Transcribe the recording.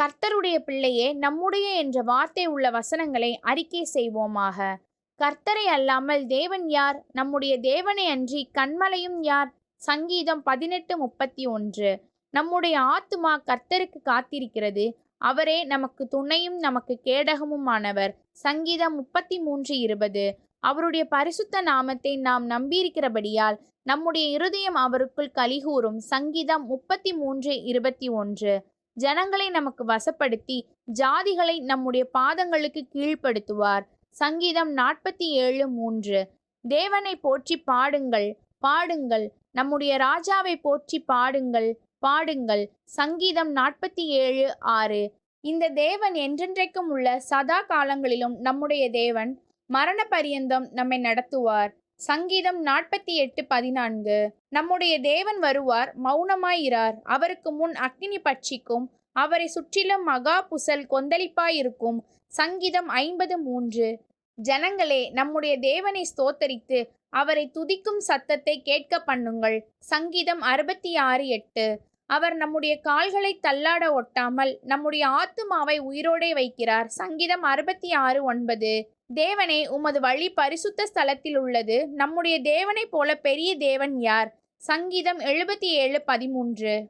கர்த்தருடைய பிள்ளையே நம்முடைய என்ற வார்த்தை உள்ள வசனங்களை அறிக்கை செய்வோமாக. கர்த்தரை அல்லாமல் தேவன் யார்? நம்முடைய தேவனை அன்றி கண்மலையும் யார்? சங்கீதம் பதினெட்டு முப்பத்தி ஒன்று நம்முடைய ஆத்துமா கர்த்தருக்கு காத்திருக்கிறது. அவரே நமக்கு துணையும் நமக்கு கேடகமுமானவர். சங்கீதம் முப்பத்தி மூன்று இருபது. அவருடைய பரிசுத்த நாமத்தை நாம் நம்பியிருக்கிறபடியால் நம்முடைய இருதயம் அவருக்குள் கலிகூறும் சங்கீதம் முப்பத்தி மூன்று இருபத்தி ஒன்று. ஜனங்களை நமக்கு வசப்படுத்தி ஜாதிகளை நம்முடைய பாதங்களுக்கு கீழ்ப்படுத்துவார். சங்கீதம் நாற்பத்தி ஏழு மூன்று. தேவனை போற்றி பாடுங்கள் பாடுங்கள். நம்முடைய ராஜாவை போற்றி பாடுங்கள் பாடுங்கள். சங்கீதம் நாற்பத்தி ஏழு ஆறு. இந்த தேவன் என்றென்றைக்கும் உள்ள சதா காலங்களிலும் நம்முடைய தேவன் மரண பரியந்தம் நம்மை நடத்துவார். சங்கீதம் நாற்பத்தி எட்டு பதினான்கு. நம்முடைய தேவன் வருவார் மௌனமாயிரார். அவருக்கு முன் அக்னி பட்சிக்கும் அவரை சுற்றிலும் மகா புசல் கொந்தளிப்பாயிருக்கும். சங்கீதம் ஐம்பது மூன்று. ஜனங்களே நம்முடைய தேவனை ஸ்தோத்தரித்து அவரை துதிக்கும் சத்தத்தை கேட்க பண்ணுங்கள். சங்கீதம் அறுபத்தி ஆறு எட்டு. அவர் நம்முடைய கால்களை தள்ளாட ஒட்டாமல் நம்முடைய ஆத்துமாவை உயிரோடே வைக்கிறார். சங்கீதம் அறுபத்தி ஆறு ஒன்பது. தேவனே உமது வழி பரிசுத்த ஸ்தலத்தில் உள்ளது. நம்முடைய தேவனைப் போல பெரிய தேவன் யார்? சங்கீதம் எழுபத்தி ஏழு பதிமூன்று.